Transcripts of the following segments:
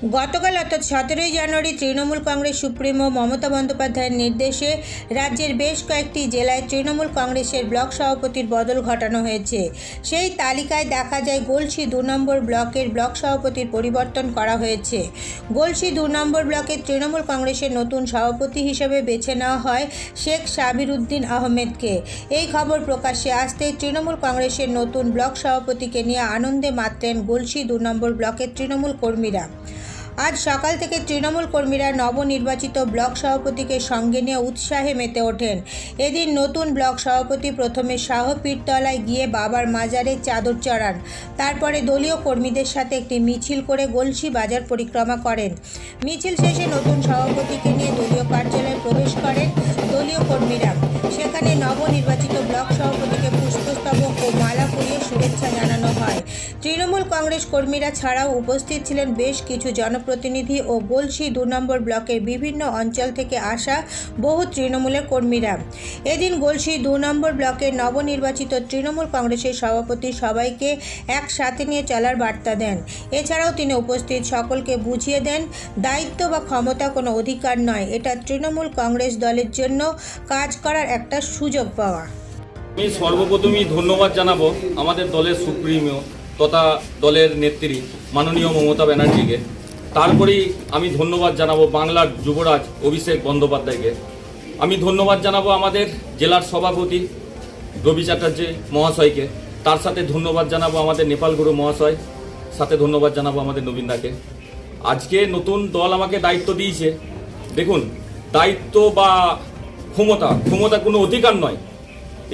গতকাল অর্থাৎ সতেরোই জানুয়ারি তৃণমূল কংগ্রেস সুপ্রিমো মমতা বন্দ্যোপাধ্যায়ের নির্দেশে রাজ্যের বেশ কয়েকটি জেলায় তৃণমূল কংগ্রেসের ব্লক সভাপতির বদল ঘটানো হয়েছে। সেই তালিকায় দেখা যায় গলসি দু নম্বর ব্লকের ব্লক সভাপতির পরিবর্তন করা হয়েছে। গলসি দু নম্বর ব্লকের তৃণমূল কংগ্রেসের নতুন সভাপতি হিসেবে বেছে নেওয়া হয় শেখ সাবির উদ্দিন আহমেদকে। এই খবর প্রকাশ্যে আসতেই তৃণমূল কংগ্রেসের নতুন ব্লক সভাপতিকে নিয়ে আনন্দে মাতলেন গলসি দু নম্বর ব্লকের তৃণমূল কর্মীরা। আজ সকাল থেকে তৃণমূল কর্মীরা নবনির্বাচিত ব্লক সভাপতিকে সঙ্গে নিয়ে উৎসাহে মেতে ওঠেন। এদিন নতুন ব্লক সভাপতি প্রথমে শাহ পীরতলায় গিয়ে বাবার মাজারে চাদর চড়ান। তারপরে দলীয় কর্মীদের সাথে একটি মিছিল করে গলসি বাজার পরিক্রমা করেন। মিছিল শেষে নতুন সভাপতিকে নিয়ে দলীয় কার্যালয়ে প্রবেশ করেন দলীয় কর্মীরা। সেখানে নবনির্বাচিত কংগ্রেস কর্মীরা ছাড়াও উপস্থিত ছিলেন বেশ কিছু জনপ্রতিনিধি ও গোলসি দু নম্বর ব্লকের বিভিন্ন অঞ্চল থেকে আসা বহু তৃণমূলের কর্মীরা। এদিন গোলসি দু নম্বর ব্লকের নবনির্বাচিত তৃণমূল কংগ্রেসের সভাপতি সবাইকে একসাথে নিয়ে চলার বার্তা দেন। এছাড়াও তিনি উপস্থিত সকলকে বুঝিয়ে দেন, দায়িত্ব বা ক্ষমতা কোনো অধিকার নয়, এটা তৃণমূল কংগ্রেস দলের জন্য কাজ করার একটা সুযোগ পাওয়া। আমি সর্বপ্রথমই ধন্যবাদ জানাব আমাদের দলের সুপ্রিমো। তথা দলের নেত্রী মাননীয় মমতা ব্যানার্জিকে। তারপরেই আমি ধন্যবাদ জানাব বাংলার যুবরাজ অভিষেক বন্দ্যোপাধ্যায়কে। আমি ধন্যবাদ জানাব আমাদের জেলার সভাপতি রবি চ্যাটার্জি মহাশয়কে। তার সাথে ধন্যবাদ জানাব আমাদের নেপাল গুরু মহাশয়। সাথে ধন্যবাদ জানাব আমাদের নবীনদাকে। আজকে নতুন দল আমাকে দায়িত্ব দিয়েছে। দেখুন, দায়িত্ব বা ক্ষমতা ক্ষমতা কোনো অধিকার নয়।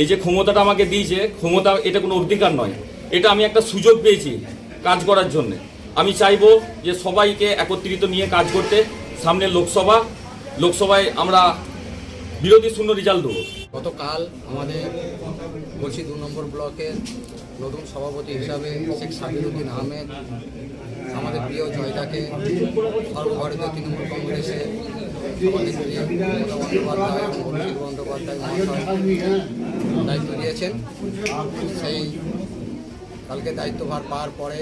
এই যে ক্ষমতাটা আমাকে দিয়েছে, ক্ষমতা এটা কোনো অধিকার নয়। এটা আমি একটা সুযোগ পেয়েছি কাজ করার জন্য। আমি চাইব যে সবাইকে একত্রিত নিয়ে কাজ করতে সামনে লোকসভা, লোকসভায় আমরা বিরোধী শূন্য রেজাল্ট দেবো। গতকাল আমাদের বলছি দু নম্বর ব্লকের নতুন সভাপতি হিসাবে শেখ সাবিরুদ্দিন আহমেদ, আমাদের প্রিয় জয়দাকে সর্বভারতীয় তৃণমূল কংগ্রেসে আমাদের বন্দ্যোপাধ্যায় দায়িত্ব দিয়েছেন, সেই কালকে দায়িত্বভার পাওয়ার পরে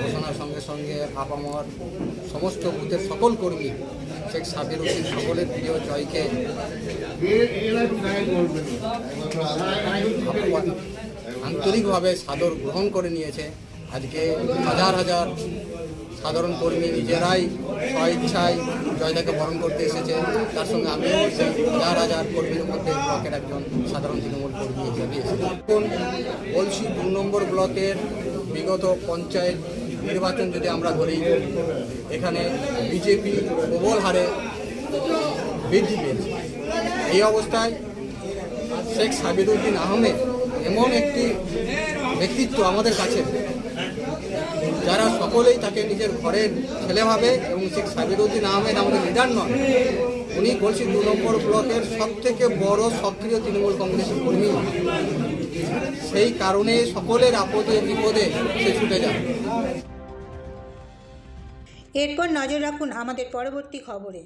ঘোষণার সঙ্গে সঙ্গে আপামর সমস্ত বুথের সকল কর্মী, শেখ সাবির উদ্দিন সকলের প্রিয় জয়কে আন্তরিকভাবে সাদর গ্রহণ করে নিয়েছে। আজকে হাজার হাজার সাধারণ কর্মী নিজেরাই স্বইচ্ছায় জয়দাকে বরণ করতে এসেছে তার সঙ্গে আমি হাজার হাজার কর্মীর মধ্যে ব্লকের একজন সাধারণ তৃণমূল কর্মী হিসেবে এখন বলছি দু নম্বর ব্লকের বিগত পঞ্চায়েত নির্বাচন যদি আমরা ধরি, এখানে বিজেপি প্রবল হারে বৃদ্ধি পেয়েছে। এই অবস্থায় শেখ সাবিরুদ্দিন আহমেদ এমন একটি ব্যক্তিত্ব আমাদের কাছে যারা সকলেই তাকে নিজের ঘরের ছেলে ভাবে এবং শেখ সাবিরুদ্দিন আহমেদ আমাদের লিডার নন, উনি বলছি দু নম্বর ব্লকের সব থেকে বড় সক্রিয় তৃণমূল কংগ্রেসের কর্মী সেই কারণে সকলের আপদে বিপদে সে ছুটে যায়। এরপর নজর রাখুন আমাদের পরবর্তী খবরে।